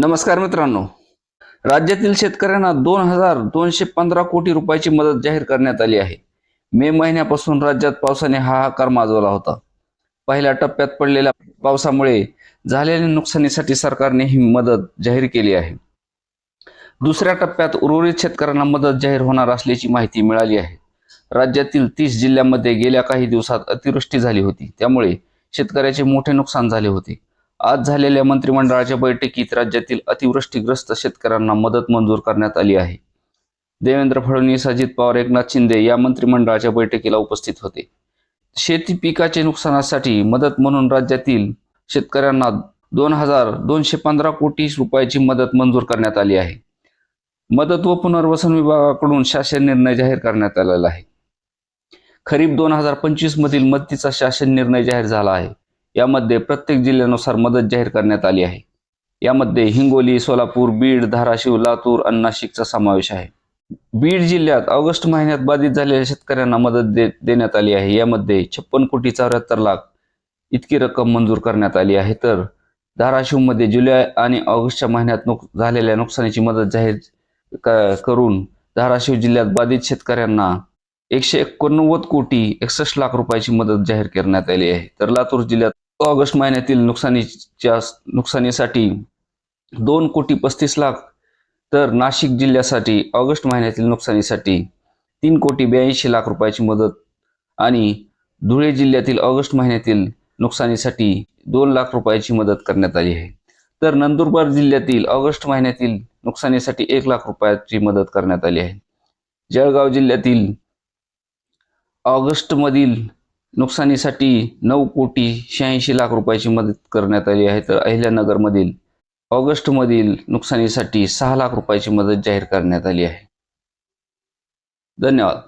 नमस्कार मित्रांनो. राज्यातील शेतकऱ्यांना दोन हजार दोनशे पंधरा कोटी रुपयाची मदत जाहीर करण्यात आली आहे. मे महिन्यापासून राज्यात पावसाने हाहाकार माजवला होता. पहिल्या टप्प्यात पडलेल्या पावसामुळे झालेल्या नुकसानीसाठी सरकारने ही मदत जाहीर केली आहे. दुसऱ्या टप्प्यात उर्वरित शेतकऱ्यांना मदत जाहीर होणार असल्याची माहिती मिळाली आहे. राज्यातील तीस जिल्ह्यांमध्ये गेल्या काही दिवसात अतिवृष्टी झाली होती. त्यामुळे शेतकऱ्याचे मोठे नुकसान झाले होते. आज झालेल्या मंत्रिमंडळाच्या बैठकीत राज्यातील अतिवृष्टीग्रस्त शेतकऱ्यांना मदत मंजूर करण्यात आली आहे. देवेंद्र फडणवीस अजित पवार एकनाथ शिंदे या मंत्रिमंडळाच्या बैठकीला उपस्थित होते. शेती पिकाचे नुकसानासाठी मदत म्हणून राज्यातील शेतकऱ्यांना दोन हजार दोनशे पंधरा कोटी रुपयाची मदत मंजूर करण्यात आली आहे. मदत व पुनर्वसन विभागाकडून शासन निर्णय जाहीर करण्यात आलेला आहे. खरीप दोन हजार पंचवीस मधील मदतीचा शासन निर्णय जाहीर झाला आहे. यामध्ये प्रत्येक जिल्ह्यानुसार मदत जाहीर करण्यात आली आहे. यामध्ये हिंगोली सोलापूर बीड धाराशिव लातूर आणि नाशिकचा समावेश आहे. बीड जिल्ह्यात ऑगस्ट महिन्यात बाधित झालेल्या शेतकऱ्यांना मदत दे देण्यात आली आहे. यामध्ये छप्पन कोटी चौऱ्याहत्तर लाख इतकी रक्कम मंजूर करण्यात आली आहे. तर धाराशिवमध्ये जुलै आणि ऑगस्टच्या महिन्यात नुक झालेल्या नुकसानीची मदत जाहीर क- करून धाराशिव जिल्ह्यात बाधित शेतकऱ्यांना एकशे एकोणनव्वद कोटी एकसष्ट लाख रुपयाची मदत जाहीर करण्यात आली आहे. तर लातूर जिल्ह्यात ऑगस्ट महिन्यातील नुकसानीच्या नुकसानीसाठी दोन कोटी पस्तीस लाख तर नाशिक जिल्ह्यासाठी ऑगस्ट महिन्यातील नुकसानीसाठी तीन कोटी ब्याऐंशी लाख रुपयाची मदत आणि धुळे जिल्ह्यातील ऑगस्ट महिन्यातील नुकसानीसाठी दोन लाख रुपयाची मदत करण्यात आली आहे. तर नंदुरबार जिल्ह्यातील ऑगस्ट महिन्यातील नुकसानीसाठी एक लाख रुपयाची मदत करण्यात आली आहे. जळगाव जिल्ह्यातील ऑगस्टमधील नुकसानीसाठी नऊ कोटी शहाऐंशी लाख रुपयाची मदत करण्यात आली आहे. तर अहिल्यानगरमधील ऑगस्टमधील नुकसानीसाठी सहा लाख रुपयाची मदत जाहीर करण्यात आली आहे. धन्यवाद.